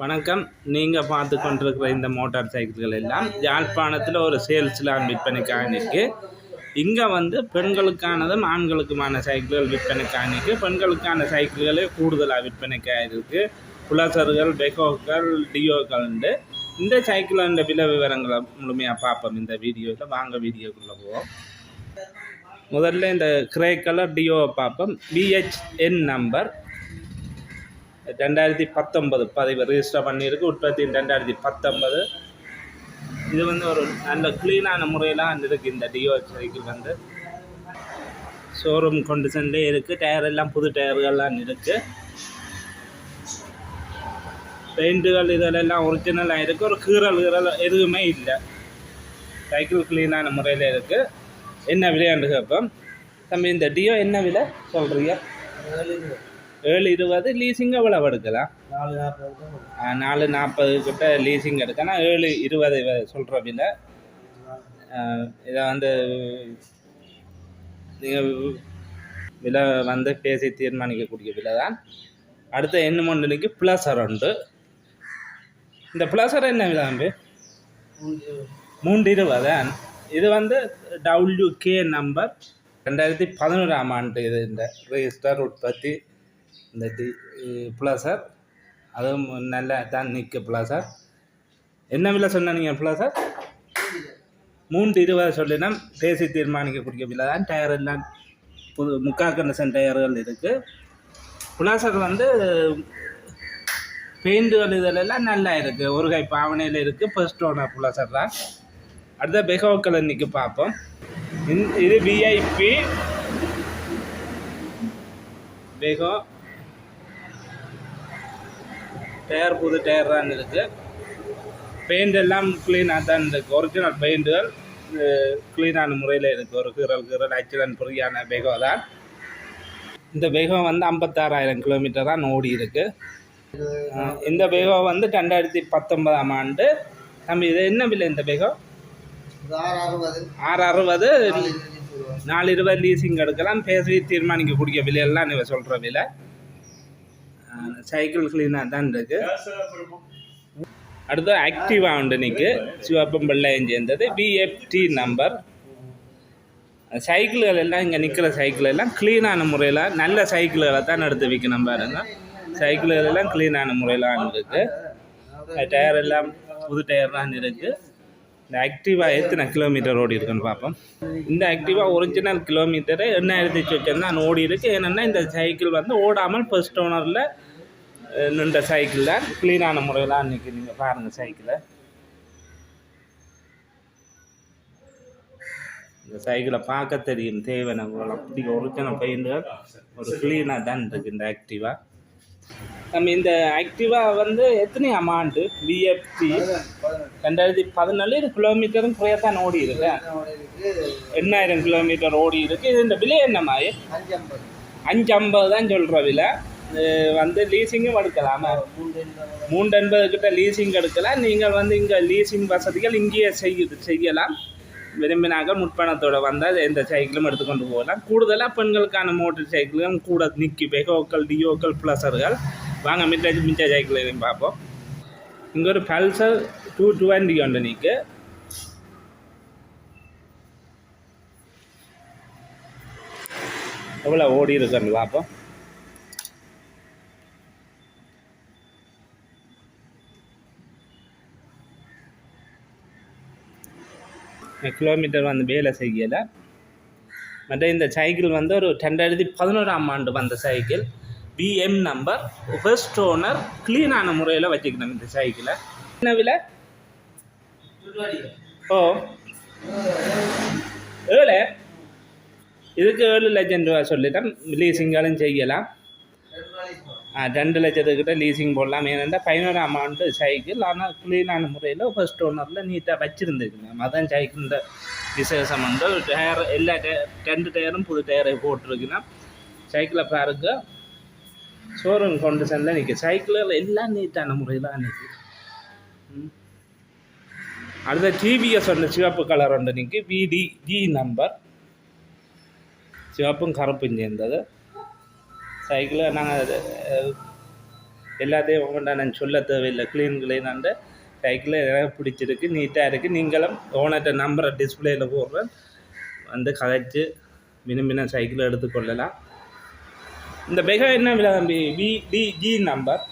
வணக்கம். நீங்கள் பார்த்து கொண்டிருக்கிற இந்த மோட்டார் சைக்கிள்கள் எல்லாம் யாழ்ப்பாணத்தில் ஒரு சேல்ஸ்லாம் விற்பனைக்காக நிற்கு இங்கே வந்து பெண்களுக்கானதும் ஆண்களுக்குமான சைக்கிள்கள் விற்பனைக்காக நிற்கு பெண்களுக்கான சைக்கிள்களே கூடுதலாக விற்பனைக்காக இருக்குது புலசர்கள் பெகோக்கள் டியோக்கள்ண்டு இந்த சைக்கிளோட விலை விவரங்களை முழுமையாக பார்ப்போம். இந்த வீடியோவில் வாங்க வீடியோக்குள்ளே போவோம். முதல்ல இந்த கிரே கலர் டியோவை பார்ப்போம். பிஹெச்என் நம்பர் ரெண்டாயிரத்தி பத்தொன்பது பதிவு ரிஜிஸ்டர் பண்ணியிருக்கு. உற்பத்தி ரெண்டாயிரத்தி பத்தொன்பது. இது வந்து ஒரு நல்ல க்ளீனான முறையில் இருக்குது இந்த டியோ சைக்கிள் வந்து. ஷோரூம் கண்டிஷன்லேயே இருக்குது டயர் எல்லாம் புது டயர்கள்லாம் இருக்குது பெயிண்ட்டுகள் இதெல்லாம் ஒரிஜினலாக இருக்குது ஒரு கீறல் கீறல் எதுவுமே இல்லை. சைக்கிள் க்ளீனான முறையில் இருக்குது என்ன விலையாண்டு கேட்போம். தம்பி இந்த டியோ என்ன விலை சொல்கிறீங்க ஏழு இருபது லீசிங் எவ்வளவு எடுக்கலாம் நாலு நாற்பது கிட்ட லீசிங் எடுக்கலாம் ஏழு இருபது சொல்ற விலை. இதை வந்து நீங்கள் விலை வந்து பேசி தீர்மானிக்கக்கூடிய விலை தான். அடுத்த என்ன ஒன்றுக்கு ப்ளஸர் உண்டு. இந்த ப்ளஸர் என்ன விலை தம்பி? மூன்று. இருபதான் இது வந்து டபிள்யூகே நம்பர் ரெண்டாயிரத்தி பதினோராம் ஆண்டு இது இந்த ரெஜிஸ்டர் உற்பத்தி. இந்த டி ப்ளஸர் அதுவும் நல்ல தான் நிற்க சார். என்ன விலை சொன்னீங்க சார்? மூன்று இருபது சொல்லினா பேசி தீர்மானிக்கக்கூடிய விலை தான். டயர் எல்லாம் புது முக்கால் கண்டிஷன் டயர்கள் இருக்குது ப்ளஸர் வந்து பெயிண்டுகள் இதிலெல்லாம் நல்லா இருக்குது ஒரு கை பாவனையில் இருக்குது ஃபர்ஸ்ட் ஓனர் ப்ளஸர் தான். அடுத்த பெகோக்கள் கலர் இன்னைக்கு பார்ப்போம். இது விஐபி பெகோ டயர் புது டயர் தான் இருக்குது பெயிண்ட் எல்லாம் க்ளீனாக தான் இருக்குது ஒரிஜினல் பெயிண்டுகள் க்ளீனான முறையில் இருக்குது ஒரு கீரல் கீரல் ஆக்சிடென்ட் ஃப்ரீயான பெகோ தான். இந்த பெகோ வந்து ஐம்பத்தாறாயிரம் கிலோமீட்டர் தான் ஓடி இருக்கு. அஹ் இந்த பெகோ வந்து ரெண்டாயிரத்தி பத்தொன்பதாம் ஆண்டு. நம்ம இது என்ன விலை இந்த இது ஆறு அறுபது. நாலு இருபது. லீசிங் எடுக்கலாம். பேசி தீர்மானிக்கக்கூடிய விலையெல்லாம் நீங்கள் சொல்கிற விலை. சைக்கிள் கிளீனாக தான் இருக்கு அடுத்து ஆக்டிவா உண்டு நிற்கு சிவப்பம் வெள்ளையும் சேர்ந்தது. பிஎஃப்டி நம்பர் சைக்கிள்கள் எல்லாம் இங்கே நிற்கிற சைக்கிள் எல்லாம் க்ளீனான முறையில் நல்ல சைக்கிள்களை தான் எடுத்து விற்கணும் பாருங்க. சைக்கிள்கள் எல்லாம் க்ளீனான முறையில் இருக்கு. டயர் எல்லாம் புது டயர் தான் இருக்குது இந்த ஆக்டிவா எத்தனை கிலோமீட்டர் ஓடி இருக்குன்னு பார்ப்போம். இந்த ஆக்டிவா ஒரிஜினல் கிலோமீட்டரு எண்ணாயிரத்தி சொச்சம் தான் ஓடி இருக்கு. ஏன்னா இந்த சைக்கிள் வந்து ஓடாமல் ஃபர்ஸ்ட் ஓனரில் நின்ற சைக்கிள் தான் க்ளீனான முறையில் அன்றைக்கி நீங்கள் பாருங்கள் சைக்கிளை. இந்த சைக்கிளை பார்க்க தெரியும் தேவையான அப்படி ஒரிஜினல் பெயிண்டுகள் ஒரு க்ளீனாக தான் இருக்குது இந்த ஆக்டிவா நம்ம இந்த ஆக்டிவா வந்து எத்தனை அமௌண்ட்டு பிஎஃப்டி ரெண்டாயிரத்தி பதினாலு இது கிலோமீட்டரும் குறையத்தான் ஓடி இருக்கு. எண்ணாயிரம் கிலோமீட்டர் ஓடி இருக்கு. இது இந்த விலை என்னம்மா? அஞ்சு ஐம்பது. அஞ்சு ஐம்பது தான் சொல்கிற விலை. வந்து லீசிங்கும் எடுக்கலாமா. மூன்று எண்பது மூன்று எண்பது கிட்ட லீசிங் எடுக்கலாம். நீங்கள் வந்து இங்கே லீசிங் வசதிகள் இங்கேயே செய்யுது செய்யலாம். விரும்பினாக்க முற்பணத்தோட வந்தால் எந்த சைக்கிளும் எடுத்துக்கொண்டு போகலாம். கூடுதலாக பெண்களுக்கான மோட்டர் சைக்கிளும் கூட நிற்கி பெகோக்கள் டியோக்கள் ப்ளஸர்கள் வாங்க மிச்ச மிச்ச சைக்கிளையும் பார்ப்போம். இங்கே ஒரு பல்சர் டூ டுவெண்ட்டி ஒன்று நிற்கு எவ்வளோ ஓடி இருக்குன்னு பார்ப்போம். கிலோமீட்டர் வந்து வேலை செய்யலை. மற்ற இந்த சைக்கிள் வந்து ஒரு ரெண்டாயிரத்தி பதினோராம் ஆண்டு வந்த cycle PM number first owner க்ளீனான முறையில் வச்சுக்கணும் இந்த சைக்கிளை என்ன விலை? ஓ. ஏழு. இதுக்கு ஏழு லட்சம் ரூபா சொல்லிட்டேன் லீசிங்காலும் செய்யலாம். ரெண்டு லட்சத்துக்கிட்ட லீசிங் போடலாம். ஏனென்றால் பதினோராம் அமௌண்ட்டு சைக்கிள் ஆனால் க்ளீனான முறையில் ஃபர்ஸ்ட் ஓனரில் நீட்டாக வச்சுருந்துருக்குங்க அதான் சைக்கிள் இந்த விசேஷம். வந்து டயர் எல்லா டயர் ரெண்டு டயரும் புது டயரை போட்டிருக்குன்னா சைக்கிளை பாருங்க. ஷோரூம் கண்டிஷனில் நிற்கும் சைக்கிளில் எல்லாம் நீட்டான முறையில் நிற்கி அடுத்த டிவிஎஸ் ஒன்று சிவப்பு கலர் ஒன்று நிற்கி விடி ஜி நம்பர் சிவப்பும் கருப்பும் சேர்ந்தது. சைக்கிளை நாங்கள் எல்லாத்தையும் உங்கள்கிட்ட நான் சொல்ல தேவையில்லை. க்ளீன் க்ளீனாண்டு சைக்கிள் எனக்கு பிடிச்சிருக்கு நீட்டாக இருக்குது நீங்களும் ஓனர்கிட்ட நம்பரை டிஸ்பிளேயில் போடுறேன். வந்து கதைச்சு மினுமின சைக்கிள் எடுத்துக்கொள்ளலாம். இந்த பெகா என்ன விலை தம்பி? வி டி ஜி நம்பர்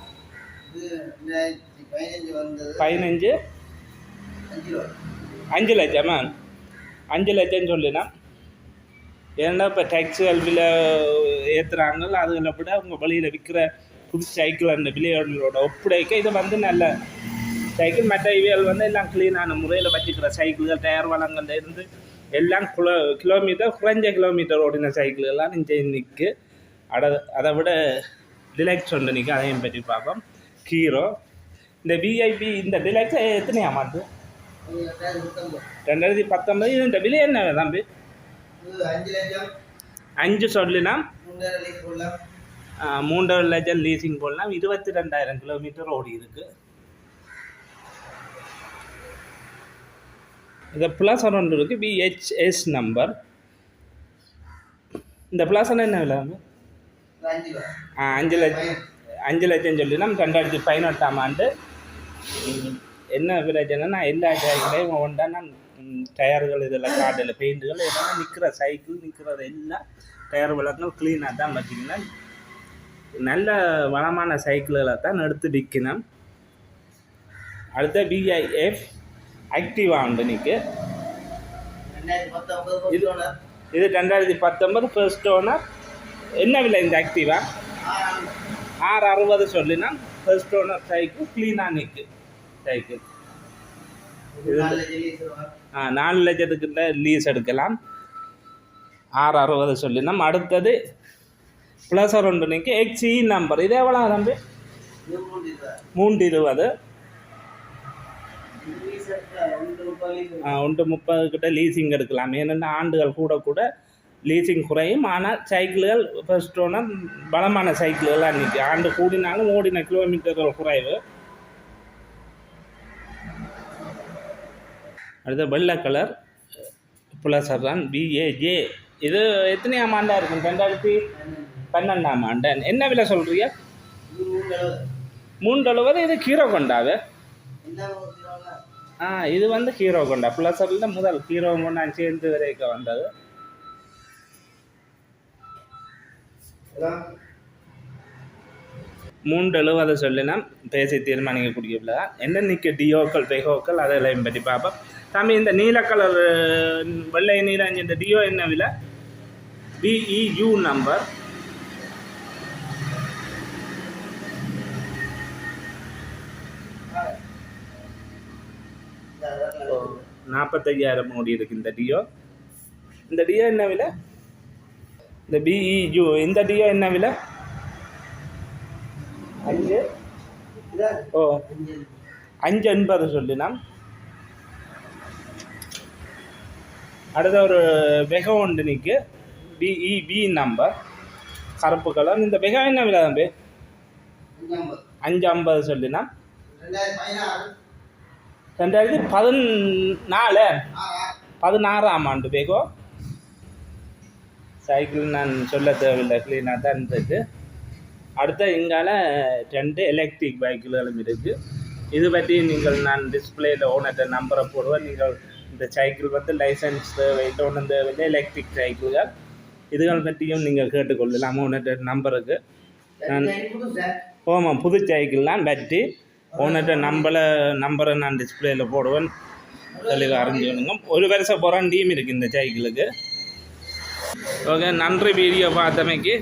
பதினஞ்சு அஞ்சு லட்சமா? அஞ்சு லட்சம் சொல்லினா ஏன்னா இப்போ டேக்ஸுகள் விலை ஏற்றுறாங்க அதுகளை விட அவங்க வெளியில் விற்கிற புது சைக்கிள் அந்த விலையோட ஒப்படைக்க இது வந்து நல்ல சைக்கிள் மற்ற இவைகள் வந்து எல்லாம் க்ளீனான முறையில் வச்சுக்கிற சைக்கிள்கள் டயர் வளங்கள்ல இருந்து எல்லாம் கிலோ கிலோமீட்டர் குறைஞ்ச கிலோமீட்டர் ஓடின சைக்கிள் எல்லாம் நின்று நிற்கு அட அதை விட டிலக்ஸ் ஒன்று நிற்கும் அதையும் பற்றி பார்ப்போம். ஹீரோ இந்த விஐபி இந்த டிலக்ஸ் எத்தனை அமௌண்ட்டு இது ரெண்டாயிரத்தி பத்தொன்பது இந்த விலை என்ன தம்பி? அஞ்சு சொல்லுனா? சொல்லினா மூன்றரை லட்சம் லீசிங் போடலாம். இருபத்தி ரெண்டாயிரம் கிலோமீட்டர் ஓடி இருக்கு. இந்த ப்ளஸ் ஒன்று இருக்கு. பிஹெச்எஸ் நம்பர் இந்த ப்ளஸ் என்ன விலை அஞ்சு ஆ, அஞ்சு லட்சம் அஞ்சு லட்சம் சொல்லினா ரெண்டாயிரத்தி பதினெட்டாம் ஆண்டு. என்ன என்ன பிரச்சனைனா எல்லா ஜாயிலையும் ஒன்றா நான் டயர்கள் இதெல்லாம் காட்டில் பெயிண்ட்டுகள் இதெல்லாம் நிற்கிற சைக்கிள் நிற்கிறது எல்லாம் டயர் விளக்கம் க்ளீனாக தான் பார்த்தீங்கன்னா நல்ல வளமான சைக்கிள்களை தான் எடுத்து விற்கணும் அடுத்த பிஐஎஃப் ஆக்டிவா உண்டு நிற்கு ரெண்டாயிரத்தி பத்தொன்பது இது- இது இது ரெண்டாயிரத்தி பத்தொன்பது ஃபர்ஸ்ட் ஓனர் என்ன விலை இந்த ஆக்டிவா ஆறு அறுபது சொல்லினா ஃபர்ஸ்ட் ஓனர் சைக்கிள் க்ளீனாக நிற்கு சைக்கிள் இது நாலு லட்சத்துக்கிட்ட லீஸ் எடுக்கலாம். ஆறு அறுபது சொல்லினோம் அடுத்தது ப்ளஸ் ரெண்டு நிற்கு எக்ஸி நம்பர் இது எவ்வளோ தம்பி? மூன்று இருபது. ஒன்று முப்பது கிட்ட லீசிங் எடுக்கலாம். ஏனென்னா ஆண்டுகள் கூட கூட லீசிங் குறையும். ஆனால் சைக்கிள்கள் ஃபஸ்ட்டு ஒன்று பலமான சைக்கிள்களாக நிற்கும். ஆண்டு கூடினாலும் ஓடின கிலோமீட்டர்கள் குறைவு. அடுத்த வெள்ளை கலர் ப்ளஸர் தான் பிஏஜே இது எத்தனையாம் ஆண்டாக இருக்கும் ரெண்டாயிரத்தி பன்னெண்டாம் ஆண்டு? என்ன விலை சொல்கிறீங்க மூன்றளவது இது ஹீரோ கொண்டாவே? ஆ இது வந்து ஹீரோ கொண்டா. ப்ளஸரில் முதல் ஹீரோ கொண்டா சேர்ந்து வரைக்கும் வந்தது. மூன்று சொல்லி சொல்லினா பேசி தீர்மானிக்கக்கூடியவில் தான். என்ன நிற்க டியோக்கள் பெகோக்கள் அதெல்லாம் பற்றி பார்ப்போம். தம்பி இந்த நீல கலர் வெள்ளை நீல இந்த டியோ என்ன விலை பிஇயூ நம்பர் நாற்பத்தையாயிரம் கோடி இருக்கு இந்த டியோ இந்த டியோ என்ன விலை இந்த பிஇயூ இந்த டியோ என்ன விலை அஞ்சு. ஓ அஞ்சு எண்பது சொல்லினாம் அடுத்த ஒரு வெக உண்டு நிற்கு பிஇபி நம்பர் கருப்பு கலர் இந்த வெக என்ன விலை தம்பி? அஞ்சு ஐம்பது சொல்லினா? ரெண்டாயிரத்தி பதினாலு. பதினாறாம் ஆண்டு பேகோ சைக்கிள் நான் சொல்ல தேவையில்லை. க்ளீனாக தான் இருந்தது. அடுத்த இங்கால ரெண்டு எலக்ட்ரிக் பைக்குகளும் இருக்குது இது பற்றி நீங்கள் நான் டிஸ்பிளேயில் ஓனர்கிட்ட நம்பரை போடுவேன். நீங்கள் இந்த சைக்கிள் வந்து லைசன்ஸ் தேவையில்லை ஒன்றும் தேவையில்லை எலக்ட்ரிக் சைக்கிள்கள் இதுகள் பற்றியும் நீங்கள் கேட்டுக்கொள்ளலாம். ஓனர்கிட்ட நம்பருக்கு நான் ஆமாம் புது சைக்கிள் தான் பற்றி ஓனர்கிட்ட நம்பரை நம்பரை நான் டிஸ்பிளேயில் போடுவேன். தெளிவாக அறிஞ்சுக்கணுங்க. ஒரு வருஷம் புறண்டியும் இருக்குது இந்த சைக்கிளுக்கு ஓகே நன்றி வீடியோ பார்த்தமைக்கு.